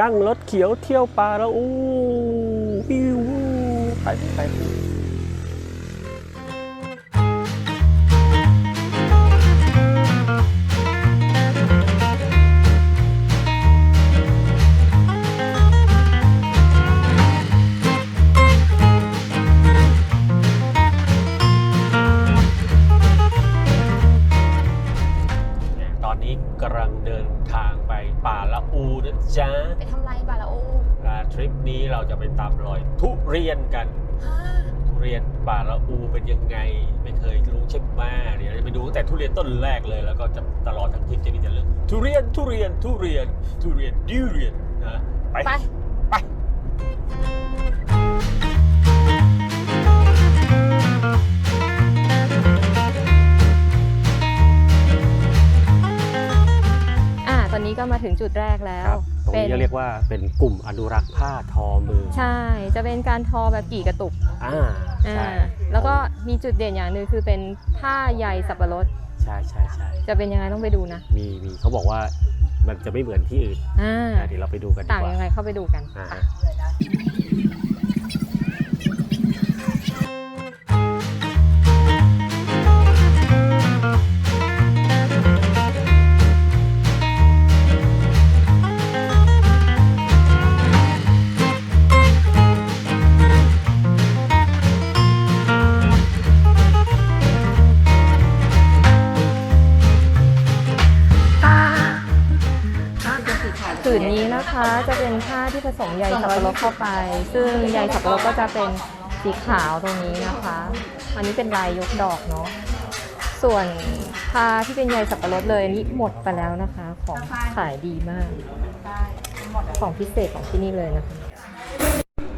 นั่งรถเขียวเที่ยวป่าแล้วอู้วิวไปไปตอนนี้กำลังเดินทาง ปป่าละอูนะจ๊ะไปทำไรบาลาโออ่าทริปนี้เราจะไปตามรอยทุเรียนกันทุเรียนป่าละอูเป็นยังไง ไม่เคยรู้ใช่ไหมเดี๋ยวเราจะไปดูตั้งแต่ทุเรียนต้นแรกเลย แล้วก็จะตลอดทั้งทริปจะมีแต่เรื่องทุเรียนทุเรียนทุเรียนทุเรียนดิเรียนนะไป ไป ก็มาถึงจุดแรกแล้ว ครับตรงเป็น นี้ก็เรียกว่าเป็นกลุ่มอนุรักษ์ผ้าทอมือใช่จะเป็นการทอแบบกี่กระตุกอ่าอ่าใช่แล้วก็มีจุดเด่นอย่างหนึ่งคือเป็นผ้าใยสับปะรด ใช่ใช่ใช่จะเป็นยังไงต้องไปดูนะมีมีเขาบอกว่ามันจะไม่เหมือนที่อื่นอ่าอะเดี๋ยวเราไปดูกันดีต่างกว่ายังไงเข้าไปดูกัน อ่าไปฮะ ปะรดเข้าไป ซึ่งใยสับปะรดก็จะเป็นสีขาวตรงนี้นะคะ อันนี้เป็นลายยกดอกเนาะ ส่วนผ้าที่เป็นใยสับปะรดเลยอันนี้หมดไปแล้วนะคะ ของขายดีมาก ของพิเศษของที่นี่เลยนะคะ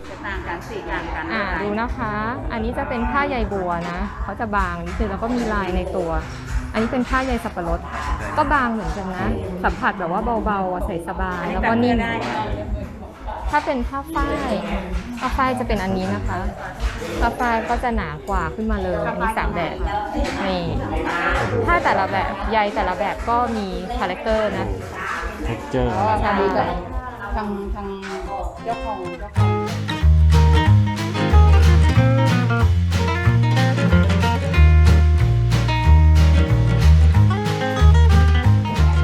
จะต่างกันสีต่างกันอ่าดูนะคะ อันนี้จะเป็นผ้าใยบัวนะเขาจะบางนิดนึงแล้วก็มีลายในตัว อันนี้เป็นผ้าใยสับปะรด ก็บางเหมือนกันนะ สัมผัสแบบว่าเบาๆอะใส่สบายแล้วก็นิ่ม ถ้าเป็นผ้าฝ้ายผ้าฝ้ายจะเป็นอันนี้นะคะผ้าฝ้ายก็จะหนากว่าขึ้นมาเลยมีสามแบบนี่ถ้าแต่ละแบบใยแต่ละแบบก็มีคาแรคเตอร์นะเท็กเจอร์ใช่ทางทางเจ้าของเจ้าของ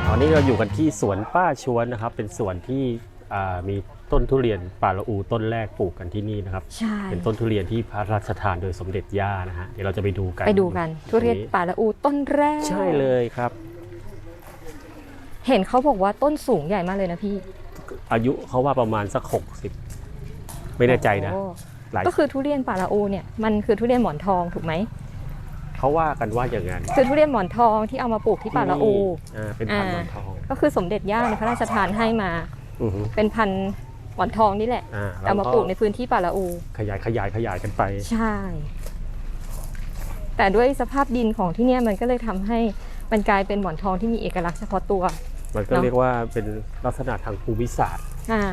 ตอนนี้เราอยู่กันที่สวนป้าชวนนะครับ เป็นสวนที่ อ่ามีต้นทุเรียนป่าละอูต้นแรกปลูกกันที่นี่นะครับ ใช่ เป็นต้นทุเรียนที่พระราชทานโดยสมเด็จย่านะฮะเดี๋ยวเราจะไปดูกันไปดูกันทุเรียนป่าละอูต้นแรก ใช่เลยครับ เห็นเขาบอกว่าต้นสูงใหญ่มากเลยนะพี่ อายุเขาว่าประมาณสัก 60 ไม่แน่ใจนะ โอ้หลาย ก็คือทุเรียนป่าละอูเนี่ยมันคือทุเรียนหมอนทองถูกไหม เขาว่ากันว่าอย่างนั้นคือทุเรียนหมอนทองที่เอามาปลูกที่ป่าละอูอ่าเป็นพันธุ์หมอนทอง ก็คือสมเด็จย่าในพระราชทานให้มา อือฮึเป็นพันธุ์หมอนทองนี่แหละ อ่าเอามาปลูกในพื้นที่ป่าละอู ขยายขยายขยายกันไป ใช่ แต่ด้วยสภาพดินของที่เนี่ยมันก็เลยทำให้มันกลายเป็นหมอนทองที่มีเอกลักษณ์เฉพาะตัว มันก็เนอะ เรียกว่าเป็นลักษณะทางภูมิศาสตร์อ่า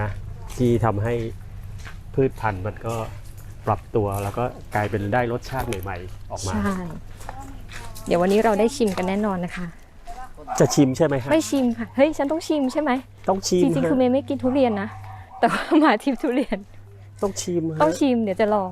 นะที่ทำให้พืชพันธุ์มันก็ปรับตัวแล้วก็กลายเป็นได้รสชาติใหม่ๆ ออกมา ใช่ เดี๋ยววันนี้เราได้ชิมกันแน่นอนนะคะ จะชิมใช่ไหมฮะไม่ชิมค่ะ เฮ้ย ฉันต้องชิมใช่ไหม ต้องชิมจริงๆ คือเมฮะย์ไม่กินทุเรียนนะ แต่ว่ามาทิพทุเรียน ต้องชิมฮะต้องชิม เดี๋ยวจะลอง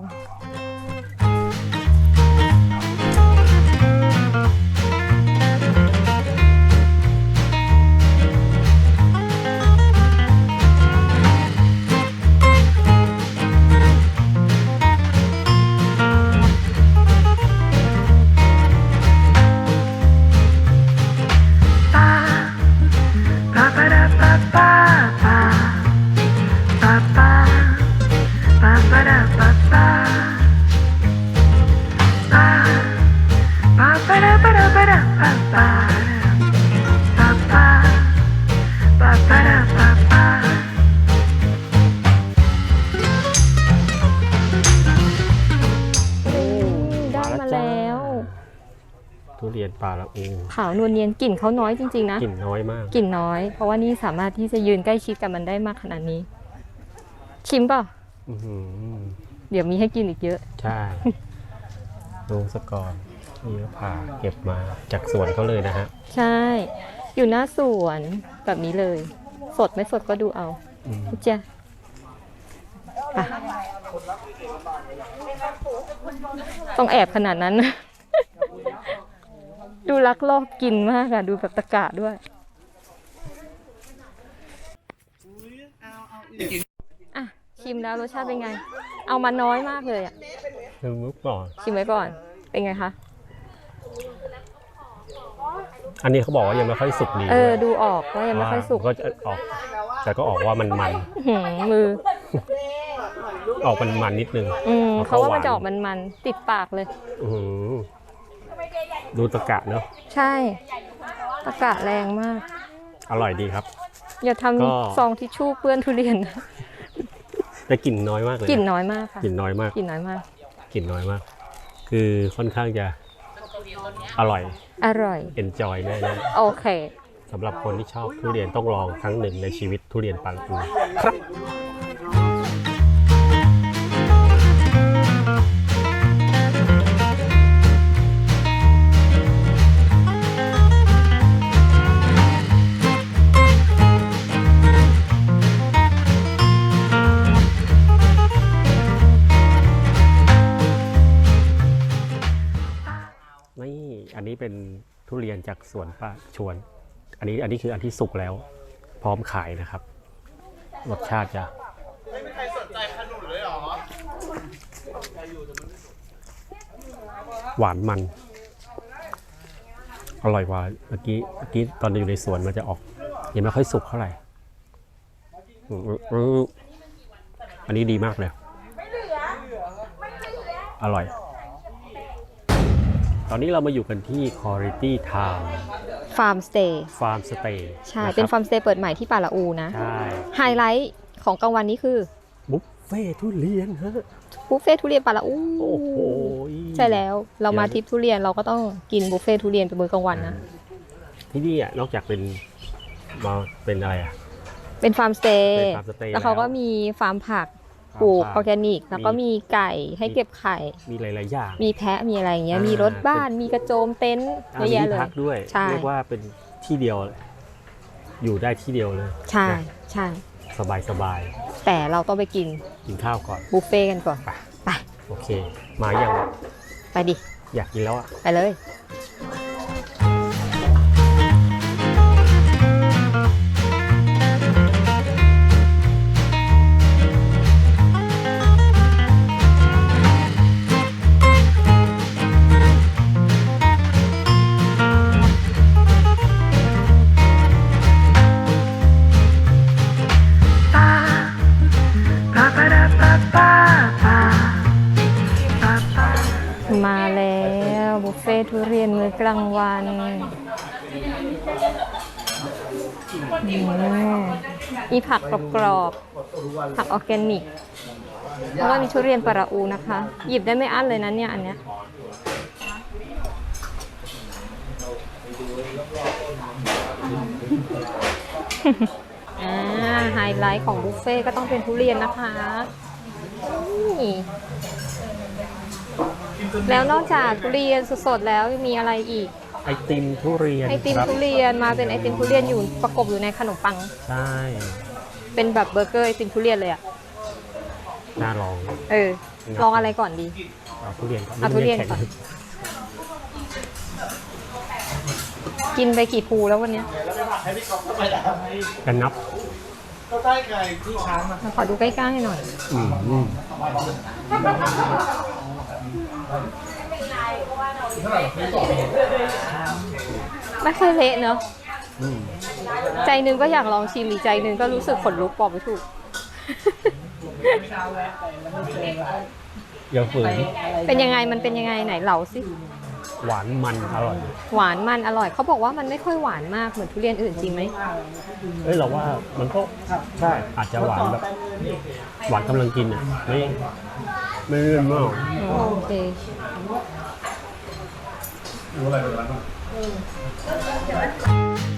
โขาวนวลเนียนกลิ่นเขาน้อยจริงๆนะกลิ่นน้อยมากกลิ่นน้อย เพราะว่านี่สามารถที่จะยืนใกล้ชิดกับมันได้มากขนาดนี้ ชิมเปล่าอื้อหือเดี๋ยวมีให้กินอีกเยอะ ใช่ดูสกอนนี่ก็ผ่าเก็บมาจากสวนเขาเลยนะฮะ ใช่ อยู่หน้าสวนแบบนี้เลย สดไม่สดก็ดูเอาอืมเจ้าอะต้องแอบขนาดนั้น ดูลักลอบกินมากอะดูแบบตะกะด้วยอะชิมแล้วรสชาติเป็นไง เอามาน้อยมากเลยอะคือมุกก่อนชิมไว้ก่อน เป็นไงคะ อันนี้เขาบอกว่ายังไม่ค่อยสุกดีเออ ดูออกว่ายังไม่ค่อยสุก ก็จะออก แต่ก็ออกว่ามันมันหืมมือ ออกมันมันนิดนึง อืมแล้วก็เขาว่ามันหวานจะออกมันๆติดปากเลย อื้อหือ ดูตะกะเนาะใช่ ตะกะแรงมาก อร่อยดีครับ อย่าทก็ำซองทิชชู่เปื้อนทุเรียนนะแต่กลิ่นน้อยมากเลยกลิ่นน้อยมากค่ะกลิ่นน้อยมากกลิ่นน้อยมาก กลิ่นน้อยมาก คือค่อนข้างจะอร่อย อร่อย enjoy แน่นะโอเค สำหรับคนที่ชอบทุเรียนต้องลองครั้งหนึ่งในชีวิตทุเรียนปาลูครับ อันนี้เป็นทุเรียนจากสวนป้าชวน อันนี้อันนี้คืออันที่สุกแล้ว พร้อมขายนะครับ รสชาติจะหวานมัน อร่อยกว่าเมื่อกี้เมื่อกี้ตอนอยู่ในสวนมันจะออกยังไม่ค่อยสุกเท่าไหร่อันนี้ดีมากเลยอร่อย ตอนนี้เรามาอยู่กันที่ Quality Town ฟาร์มสเตย์ Farm Stay ใช่ะคบเป็นฟาร์มสเตย์เปิดใหม่ที่ป่าละอูนะ ใช่ไฮไลท์ของกลางวันนี้คือบุฟเฟ่ทุเรียนฮะ บุฟเฟ่ทุเรียนป่าละอูโอ้โหใช่แล้ว เรามาเดี๋ยวทริปทุเรียนเราก็ต้องกินบุฟเฟ่ทุเรียนเป็นมื้อกลางวันนะ ที่นี่อะนอกจากเป็นมาเป็นอะไรอะ เป็นฟาร์มสเตเป็นย์ฟาร์มสเตย์แล้วเขาแล้วก็มีฟาร์มผักฟาร์ม ปลูกผักออร์แกนิก แล้วก็มีมีไก่ให้เก็บไข่ มีหลาย ๆ อย่าง มีแพะมีอะไรอย่างเงี้ยอ่ามีมีรถบ้าน มีกระโจมเต็นท์เยอ่าอะมีแยะที่เลยพักด้วยใช่เรียกว่าเป็นที่เดียว อยู่ได้ที่เดียวเลย ใช่ ใช่ สบายสบาย แต่เราต้องไปกินๆกินข้าวก่อน บุฟเฟ่กันก่อนไปไป โอเค มาอย่างไปดิ อยากกินแล้วอะ ไปเลย มีผักกรอบๆผักออร์แกนิกแล้วก็มีทุเรียนปาราอูนะคะ หยิบได้ไม่อั้นเลยนะเนี่ยอันเนี้ยอ่าไฮไลท์ของบุฟเฟ่ก็ต้องเป็นทุเรียนนะคะ แล้วนอกจากทุเรียนสดๆแล้วมีอะไรอีก ไอติมทุเรียนไอติมครับทุเรียนมาเป็นไอติมทุเรียนอยู่ประกบอยู่ในขนมปัง ใช่เป็นแบบเบอร์เกอร์ไอติมทุเรียนเลยอะน่าลองเออลองอะไรก่อนดีเอาทุเรียนก่อนเอาทุเรียนก่อนกินไปกี่ภูแล้ววันเนี้ยกันนับขอดูใกล้ๆหน่อยอืม อืมไม่ค่อยเละเนอะอืมใจหนึงก็อยากลองชิมอีกใจหนึงก็รู้สึกขนลุกบอกไม่ถูกอย่าฝืนเป็นยังไงมันเป็นยังไงไหนเหลาสิหวานมันอร่อย หวานมันอร่อยเขาบอกว่ามันไม่ค่อยหวานมากเหมือนทุเรียนอื่นจริงไหมเอ้ยเราว่ามันก็ใช่อาจจะหวานแบบหวานกำลังกินอะไม่ไม่เลื่อนมากโอเค 我来这儿吃。嗯，吧。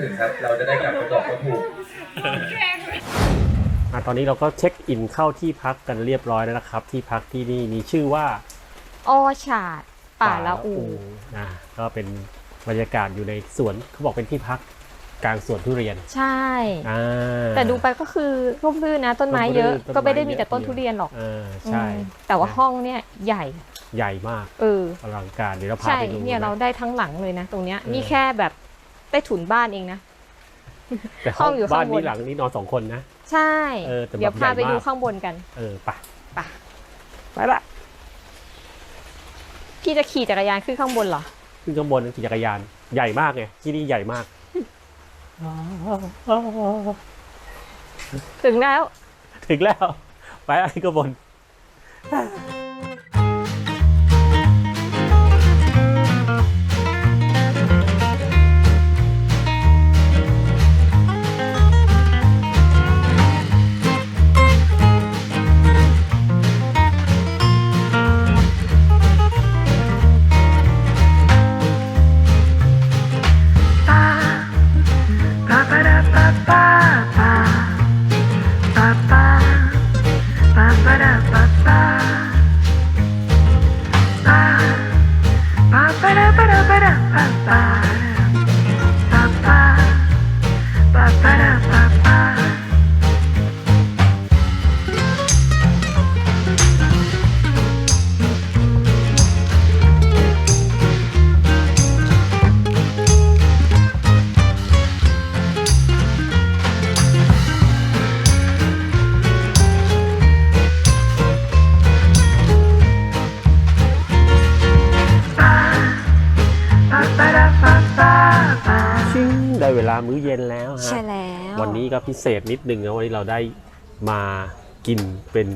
ทีมทีมให้ทั่วถึงครับ เราจะได้กลับไปบอกก็ถูก อะตอนนี้เราก็เช็คอินเข้าที่พักกันเรียบร้อยแล้วนะครับ ที่พักที่นี่มีชื่อว่า ออชาดป่าละอูนะก็เป็นบรรยากาศอยู่ในสวนเขาบอกเป็นที่พักกลางสวนทุเรียนใช่ อ่า แต่ดูไปก็คือร่มรื่นนะ ต้นไม้เยอะ ร่มรื่นก็ไม่ได้ต้นไม้มีแต่ต้นเยอะทุเรียนหรอกเออใช่อืมแต่ว่าห้องเนี่ยใหญ่ ใหญ่มากเออ อลังการเดี๋ยวเราพาใช่ ไปดูเนี่ยเราะ ได้ทั้งหลังเลยนะ ตรงเนี้ย เออ นี่แค่แบบ ใต้ถุนบ้านเองนะ แต่ห้องห้องอยู่บ้านข้างบนนี้หลังนี้นอนสองคนนะ ใช่ เออแต่แบบเดี๋ยวพาไปใหญ่มาก ดูข้างบนกัน เออไปไปไปละพี่จะขี่จักรยานขึ้นข้างบนเหรอ ขึ้นข้างบนขี่จักรยานใหญ่มากไงที่นี่ใหญ่มากถึงแล้ว ถึงแล้ว ไปอะไรก็บน นนี้ก็พิเศษนิดนึงนะวันนี้เราได้มากินเป็น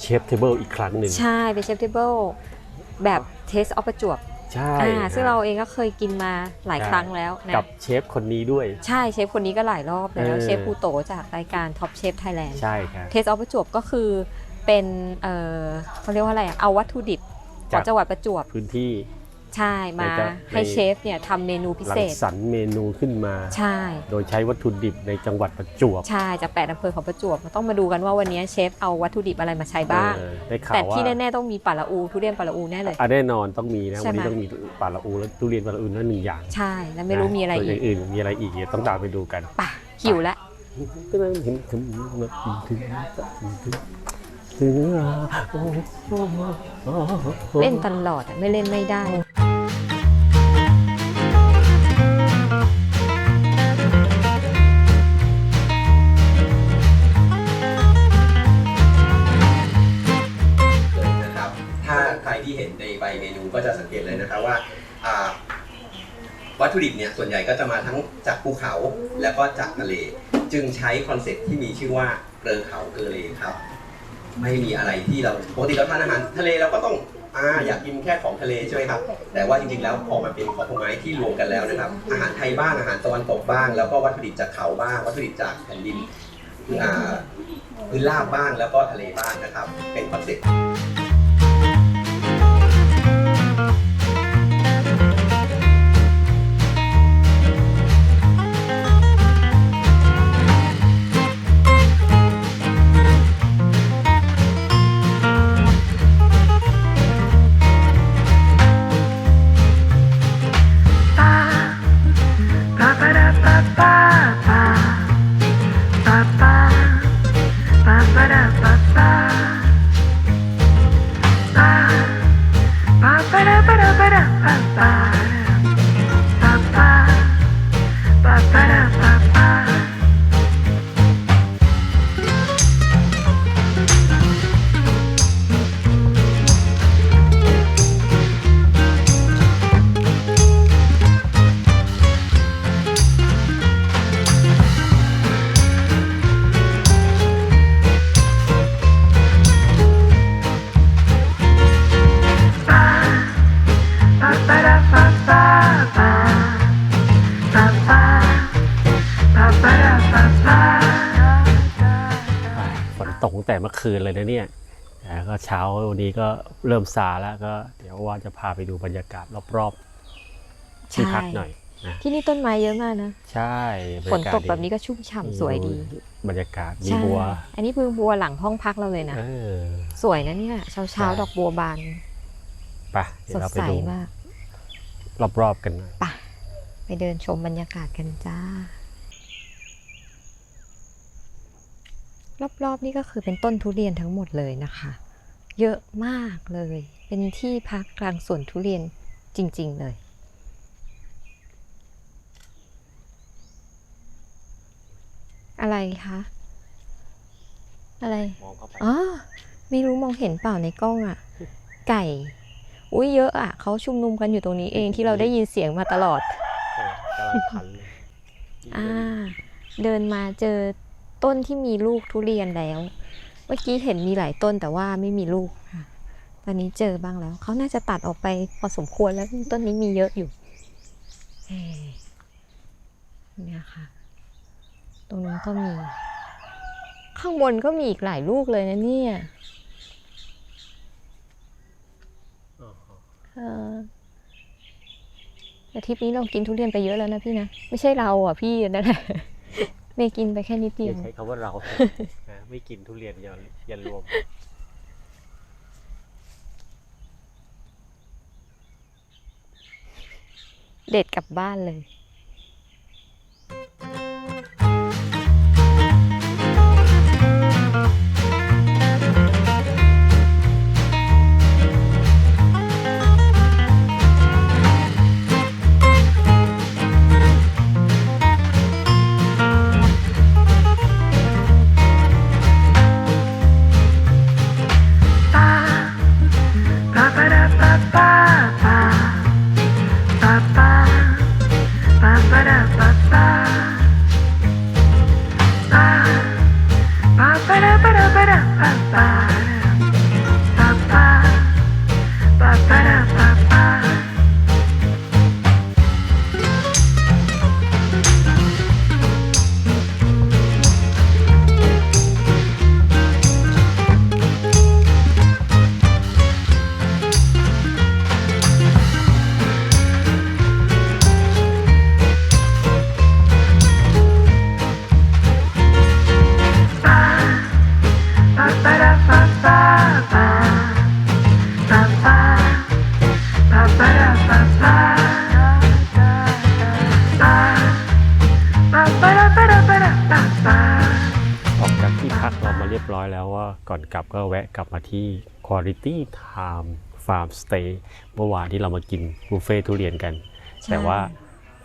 เชฟเทเบิลอีกครั้งหนึ่ง ใช่เป็นเชฟเทเบิลแบบเทสออฟประจวบใช่อ่านะซึ่งเราเองก็เคยกินมาหลายใช่ครั้งแล้วนะกับเชฟคนนี้ด้วย ใช่เชฟคนนี้ก็หลายรอบแล้วเออเชฟภูโตจากรายการ Top Chef Thailand ใช่ครับเทสออฟประจวบก็คือเป็นเออเขาเรียกว่าอะไรอะเอาวัตถุดิบขจาอกงจังหวัดประจวบพื้นที่ ใช่มาในจะให้ใน เชฟเนี่ยทำเมนูพิหลัเศงษ สรรค์เมนูขึ้นมา ใช่ โดยใช้วัตถุดิบในจังหวัดประจวบใช่จากแปดอำเภอของประจวบต้องมาดูกันว่าวันนี้เชฟเอาวัตถุดิบอะไรมาใช้บ้าง เออได้ข่าแต่วว่าที่แน่ๆต้องมีปลาละอูทุเรียนปลาละอูแน่เลย อะแน่นอนต้องมีนะ ใช่วันไหม นี้ต้องมีปลาละอูและทุเรียนปลาละอูนั่นหนึ่งอย่างใช่แล้วไม่รู้มีอะไรส่วนอีกอื่นๆมีอะไรอีกเดี๋ยวต้องตามไปดูกันป่ะหิวแล้วเเล่นตลอดอะไม่เล่นไม่ได้นะครับ ถ้าใครที่เห็นในใบเมนูก็จะสังเกตเลยนะครับว่าวัตถุดิบเนี่ยส่วนใหญ่ก็จะมาทั้งจากภูเขาแล้วก็จากทะเล จึงใช้คอนเซ็ปต์ที่มีชื่อว่าเกลือเขาเกลือเลครับ ไม่มีอะไรที่เราปกติเราทานอาหารทะเลเราก็ต้องอ่าอยากกินแค่ของทะเลใช่ไหมครับ แต่ว่าจริงๆแล้วพอมันเป็นของผลไม้ที่รวมกันแล้วนะครับ อาหารไทยบ้างอาหารตะวันตกบ้าง แล้วก็วัตถุดิบจากเขาบ้าง วัตถุดิบจากแผ่นดินอ่าพื้นราบบ้างแล้วก็ทะเลบ้างนะครับ เป็นคอนเซ็ปต์ คืนเลยนะเนี่ยอ่าก็เช้าวันนี้ก็เริ่มซาแล้วก็เดี๋ยวว่าจะพาไปดูบรรยากาศรอบๆที่พักหน่อยนะที่นี่ต้นไม้เยอะมากนะ ใช่บรฝรนยากาศตกแบบนี้ก็ชุ่มฉ่ำสวยดี บรรยากาศมีใช่บัว อันนี้คือบัวหลังห้องพักเราเลยนะเออสวยนะเนี่ยเช้าเช้าใช่ๆดอกบัวบานไปเดี๋สยวดเราไปใสดูมาก รอบๆกันหน่อยไปไปเดินชมบรรยากาศกันจ้า รอบๆนี่ก็คือเป็นต้นทุเรียนทั้งหมดเลยนะคะ เยอะมากเลย เป็นที่พักกลางสวนทุเรียนจริง ๆ เลย อะไรคะ อะไรมองเข้าไปอ๋อไม่รู้มองเห็นเปล่าในกล้องอะ่ะ ไก่ อุ้ยเยอะอะ่ะเขาชุมนุมกันอยู่ตรงนี้เองที่เราได้ยินเสียงมาตลอดเออกำลังพันเลยอ่า เดินมาเจอ ต้นที่มีลูกทุเรียนแล้ว เมื่อกี้เห็นมีหลายต้นแต่ว่าไม่มีลูกค่ะตอนนี้เจอบ้างแล้ว เขาน่าจะตัดออกไปพอสมควรแล้วต้นนี้มีเยอะอยู่เนี่ยค่ะ ตรงนั้นก็มี ข้างบนก็มีอีกหลายลูกเลยนะเนี่ยอ๋อเออแต่ทริปนี้เรากินทุเรียนไปเยอะแล้วนะพี่นะ ไม่ใช่เราอะพี่นั่นแหละ เมย์กินไปแค่นิดอเดียว ย่าใช้คำว่าเรานะไม่กินทุเรียนอย่าอย่ารวม เด็ดกลับบ้านเลย ที่ Quality Time Farm Stay เมื่อวานที่เรามากินบุฟเฟ่ทุเรียนกันใช่แต่ว่า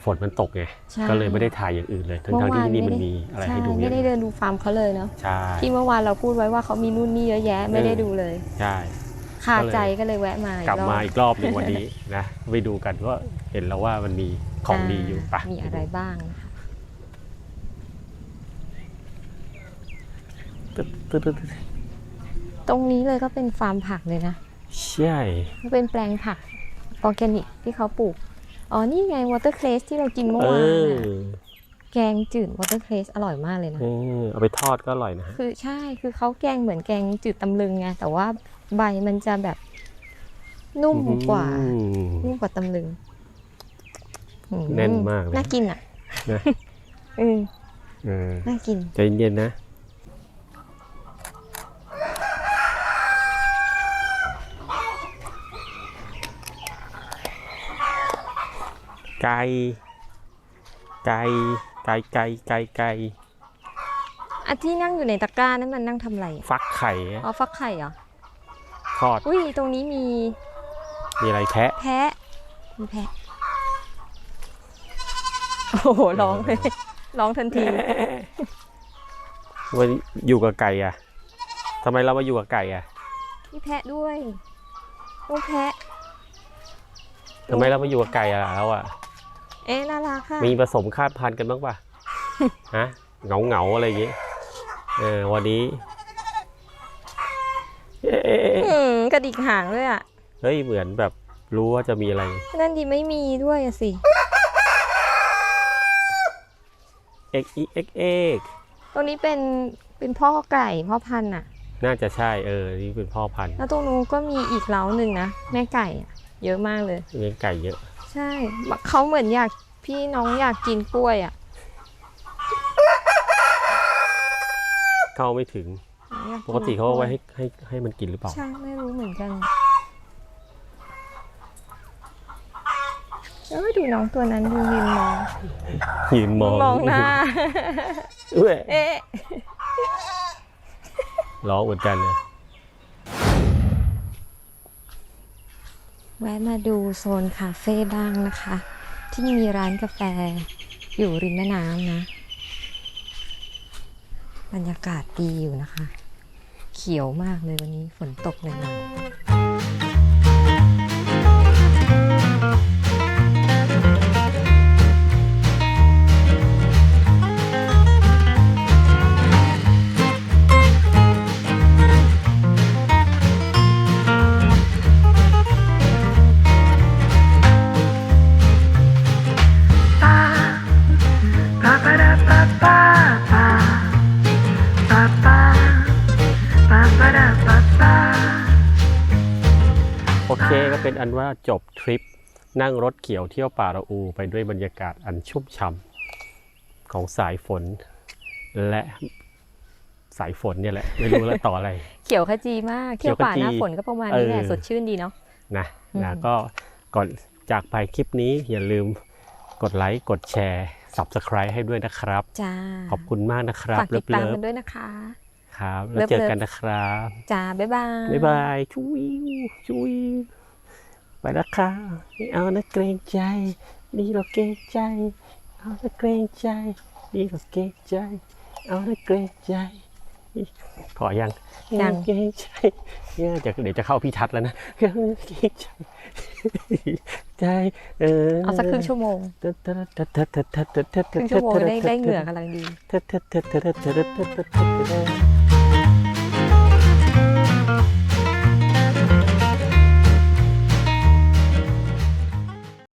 ฝนมันตกไง ใช่ ก็เลยไม่ได้ถ่ายอย่างอื่นเลย ทั้งเมื่ทอวานที่ที่นี่มันไม่ได้มีอะไรใช่ให้ดูเยไม่อะได้เดินดูฟาร์มเขาเลยเนาะใช่ ที่เมื่อวานเราพูดไว้ว่าเขามีนู่นนี่เยอะแยะไม่ได้ดูเลยใช่ คาใจก็เลยแวะมาอีกลับรอบมาอีกรอบหนึ่งวันนี้นะไปดูกันว่าเห็นแล้วว่ามันมีของดีอยู่ปะมีอะไรบ้างนะคะตึ๊ดตึ๊ดตึ๊ดตึ๊ด ตรงนี้เลยก็เป็นฟาร์มผักเลยนะใช่มันเป็นแปลงผักออร์แกนิกที่เขาปลูก อ๋อ นี่ไงวอเตอร์เคลสที่เรากินเมื่อเอวานอน่ะแกงจืดวอเตอร์เคลสอร่อยมากเลยนะเออเอาไปทอดก็อร่อยนะฮะคือใช่ คือเขาแกงเหมือนแกงจืดตำลึงไง แต่ว่าใบมันจะแบบนุ่มกว่าอืมนุ่มกว่าตำลึงอืแน่นมากเลยน่ากินอะนะอืมเออน่ากิน ใจเย็นๆนะ ไก่ไก่ไก่ไก่ไก่ไก่อะที่นั่งอยู่ในตะกร้านั้นมันนั่งทำอะไรอะฟักไข่อะอ๋อฟักไข่เหรอทอดอุ้ยตรงนี้มีมีอะไรแพะแพะมีแพะโอ้โหร้องเลยร้องทันทีวันนี้อยู่กับไก่อะทำไมเรามาอยู่กับไก่อะมีแพะด้วยลูกแพะทำไมเรามาอยู่กับไก่อะแล้วอะ เอ๊ะน่ารักค่ะมีผสมคาดพันธุ์กันบ้างปะฮะเหงาเหงาๆอะไรอย่างงี้เออวันนี้เอ๊ะอืมกระดิกหางด้วยอะ เฮ้ยเหมือนแบบรู้ว่าจะมีอะไร นั่นดีไม่มีด้วยอะสิ เอ็กอีเอ็กเอ็กตรงนี้เป็นเป็นพ่อไก่พ่อพันธุ์อะ น่าจะใช่เออ นี่เป็นพ่อพันธุ์แล้วตรงนู้นก็มีอีกเล้าหนึ่งนะ แม่ไก่อะเยอะมากเลย เลี้ยงไก่เยอะ ใช่เขาเหมือนอยากพี่น้องอยากกินกล้วยอะเข้าไม่ถึง อยนปกติเขาเอาไว้ให้ให้ให้มันกินหรือเปล่า ใช่ไม่รู้เหมือนกันเอ้ยดูน้องตัวนั้นดูยืนมองยืนมองมองหน้าเอ้ยเอ๊ะ ร้องเหมือนกันนะ แวะมาดูโซนคาเฟ่บ้างนะคะ ที่มีร้านกาแฟอยู่ริมแม่น้ำนะ บรรยากาศดีอยู่นะคะ เขียวมากเลยวันนี้ฝนตกหน่อยๆ นอันว่าจบทริป นั่งรถเขียวเที่ยวป่าระอูไปด้วยบรรยากาศอันชุ่มฉ่ำของสายฝน และสายฝนเนี่ยแหละ ไม่รู้แล้วต่ออะไร เขียวขจีมากเขีเที่ยยววป่าหน้าขจีฝนก็ประมาณนี้แหละเออสดชื่นดีเนาะนะอืมนะก็ก่อนจากไปคลิปนี้อย่าลืมกดไลค์กดแชร์ Subscribe ให้ด้วยนะครับ จ้า ขอบคุณมากนะครับฝากติดตามเลิกันฟด้วยนะคะๆครับ แล้วเจอกันนะครับ จ้า บ๊ายบาย บ๊ายบาย ชุยชุย ไปแล้วค่ะไม่เอานะเกรงใจนี่เราเกรงใจ เอานะเกรงใจนี่เราเกรงใจ เอานะเกรงใจ พอยังยัง เกรงใจเนี่ยเดี๋ยวเดี๋ยวจะเข้าพี่ทัศน์แล้วนะเกรงใจใจเออเอาสักครึ่งชั่วโมงครึ่งชั่วโมงได้ได้เหงื่อกำลังดีเ